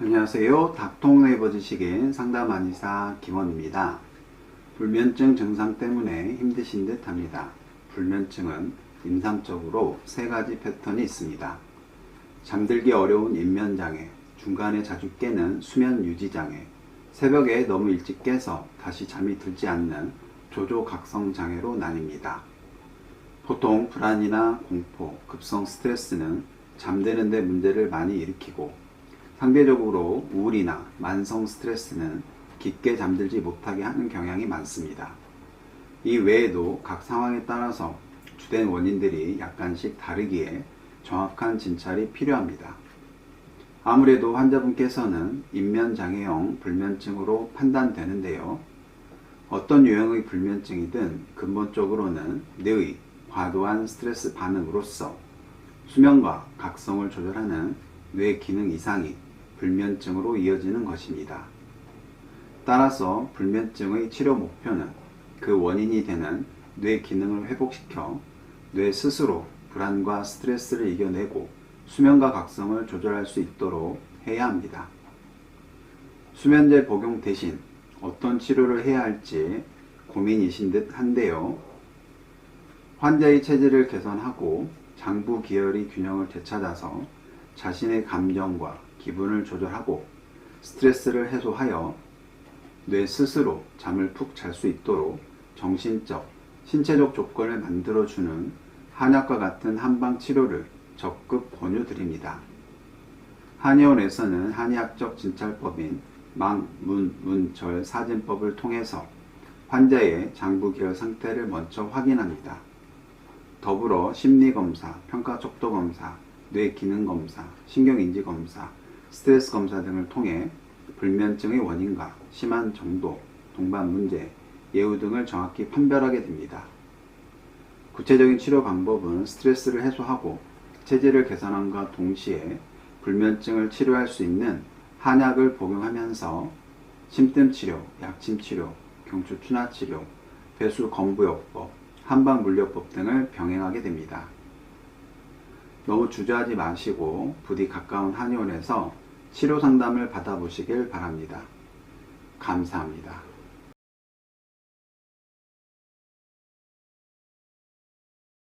안녕하세요. 닥통네이버 지식인 상담 한의사 김원입니다. 불면증 증상 때문에 힘드신 듯 합니다. 불면증은 임상적으로 세 가지 패턴이 있습니다. 잠들기 어려운 인면장애, 중간에 자주 깨는 수면 유지장애, 새벽에 너무 일찍 깨서 다시 잠이 들지 않는 조조각성 장애로 나뉩니다. 보통 불안이나 공포, 급성 스트레스는 잠드는 데 문제를 많이 일으키고 상대적으로 우울이나 만성 스트레스는 깊게 잠들지 못하게 하는 경향이 많습니다. 이 외에도 각 상황에 따라서 주된 원인들이 약간씩 다르기에 정확한 진찰이 필요합니다. 아무래도 환자분께서는 인면장애형 불면증으로 판단되는데요. 어떤 유형의 불면증이든 근본적으로는 뇌의 과도한 스트레스 반응으로서 수면과 각성을 조절하는 뇌 기능 이상이 불면증으로 이어지는 것입니다. 따라서 불면증의 치료 목표는 그 원인이 되는 뇌 기능을 회복시켜 뇌 스스로 불안과 스트레스를 이겨내고 수면과 각성을 조절할 수 있도록 해야 합니다. 수면제 복용 대신 어떤 치료를 해야 할지 고민이신 듯 한데요. 환자의 체질을 개선하고 장부 기혈의 균형을 되찾아서 자신의 감정과 기분을 조절하고 스트레스를 해소하여 뇌 스스로 잠을 푹 잘 수 있도록 정신적, 신체적 조건을 만들어주는 한약과 같은 한방 치료를 적극 권유드립니다. 한의원에서는 한의학적 진찰법인 망, 문, 문, 절 사진법을 통해서 환자의 장부기혈 상태를 먼저 확인합니다. 더불어 심리검사, 평가척도검사, 뇌기능검사, 신경인지검사, 스트레스 검사 등을 통해 불면증의 원인과 심한 정도, 동반 문제, 예후 등을 정확히 판별하게 됩니다. 구체적인 치료 방법은 스트레스를 해소하고 체질을 개선함과 동시에 불면증을 치료할 수 있는 한약을 복용하면서 심뜸치료, 약침 치료, 경추 추나 치료, 배수 건부요법, 한방 물려법 등을 병행하게 됩니다. 너무 주저하지 마시고 부디 가까운 한의원에서 치료 상담을 받아보시길 바랍니다. 감사합니다.